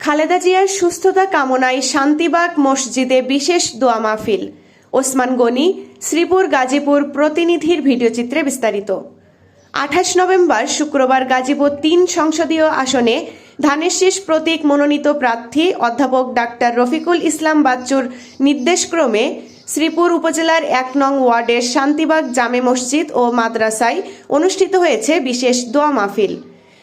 খালেদা জিয়ার সুস্থতা কামনায় শান্তিবাগ মসজিদে বিশেষ দোয়া মাহফিল। ওসমান গনি, শ্রীপুর গাজীপুর প্রতিনিধির ভিডিওচিত্রে বিস্তারিত। আঠাশ নভেম্বর শুক্রবার গাজীপুর তিন সংসদীয় আসনে ধানের শীষ প্রতীক মনোনীত প্রার্থী অধ্যাপক ডাক্তার রফিকুল ইসলাম বাচ্চুর নির্দেশক্রমে শ্রীপুর উপজেলার এক নং ওয়ার্ডের শান্তিবাগ জামে মসজিদ ও মাদ্রাসায় অনুষ্ঠিত হয়েছে বিশেষ দোয়া মাহফিল।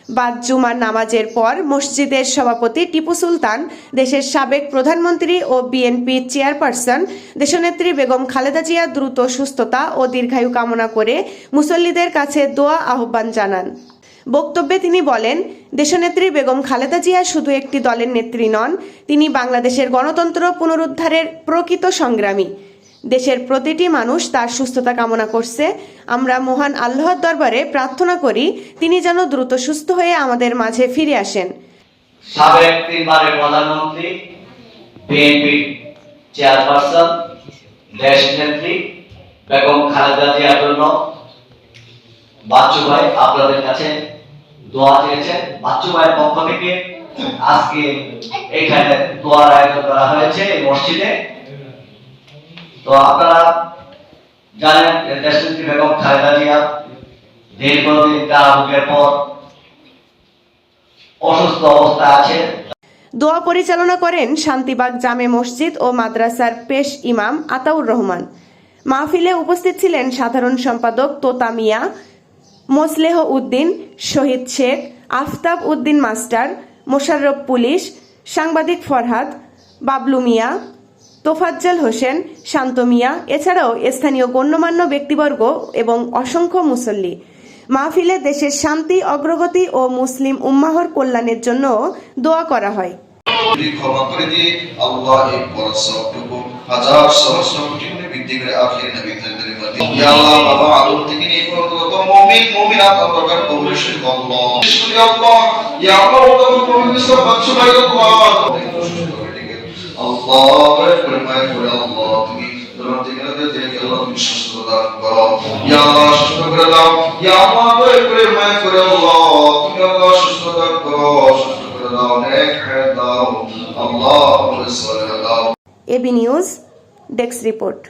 বাদ জুমার নামাজের পর মসজিদের সভাপতি টিপু সুলতান, দেশের সাবেক প্রধানমন্ত্রী ও বিএনপি চেয়ারপারসন দেশনেত্রী বেগম খালেদা জিয়া দ্রুত সুস্থতা ও দীর্ঘায়ু কামনা করে মুসল্লিদের কাছে দোয়া আহ্বান জানান। বক্তব্যে তিনি বলেন, দেশনেত্রী বেগম খালেদা জিয়া শুধু একটি দলের নেত্রী নন, তিনি বাংলাদেশের গণতন্ত্র পুনরুদ্ধারের প্রকৃত সংগ্রামী। দেশের প্রতিটি মানুষ তার সুস্থতা কামনা করছে। আমরা মহান আল্লাহর দরবারে প্রার্থনা করি, তিনি যেন দ্রুত সুস্থ হয়ে আমাদের মাঝে ফিরে আসেন। সাবেক প্রধানমন্ত্রী, বিএনপি চেয়ারপারসন, দেশ নেত্রী বেগম খালেদা জিয়ার জন্য বাচ্চু ভাই আপনাদের কাছে দোয়া চেয়েছেন। বাচ্চু ভাইয়ের পক্ষ থেকে আজকে এখানে দোয়ার আয়োজন করা হয়েছে মসজিদে। তো আপনারা জানেন যে বেগম খালেদা জিয়া দীর্ঘদিন কারাভোগের পর অসুস্থ অবস্থা আছে। দোয়া পরিচালনা করেন শান্তিবাগ জামে মসজিদ ও মাদ্রাসার পেশ ইমাম আতাউর রহমান। মাহফিলে উপস্থিত ছিলেন সাধারণ সম্পাদক তোতা মিয়া, মোসলেহ উদ্দিন, শহীদ শেখ, আফতাব উদ্দিন মাস্টার, মোশাররফ পুলিশ, সাংবাদিক ফরহাদ, বাবলু মিয়া তোফাজ্জল হোসেন, শান্ত মিয়া, এছাড়াও স্থানীয় গণ্যমান্য ব্যক্তিবর্গ এবং অসংখ্য মুসল্লি। মাহফিলে দেশের শান্তি, অগ্রগতি ও মুসলিম উম্মাহর কল্যাণের জন্য দোয়া করা হয়। আল্লাহ করে মায় করে আল্লাহ তুমি তোমার থেকে না আল্লাহ তুমি সুস্থ দান করো ইয়া আল্লাহ সুস্থ করে দাও ইয়া আল্লাহ করে করে আল্লাহ তুমি আল্লাহ সুস্থ দান দাও নেক হায়াত দাও এবি নিউজ ডেস্ক রিপোর্ট।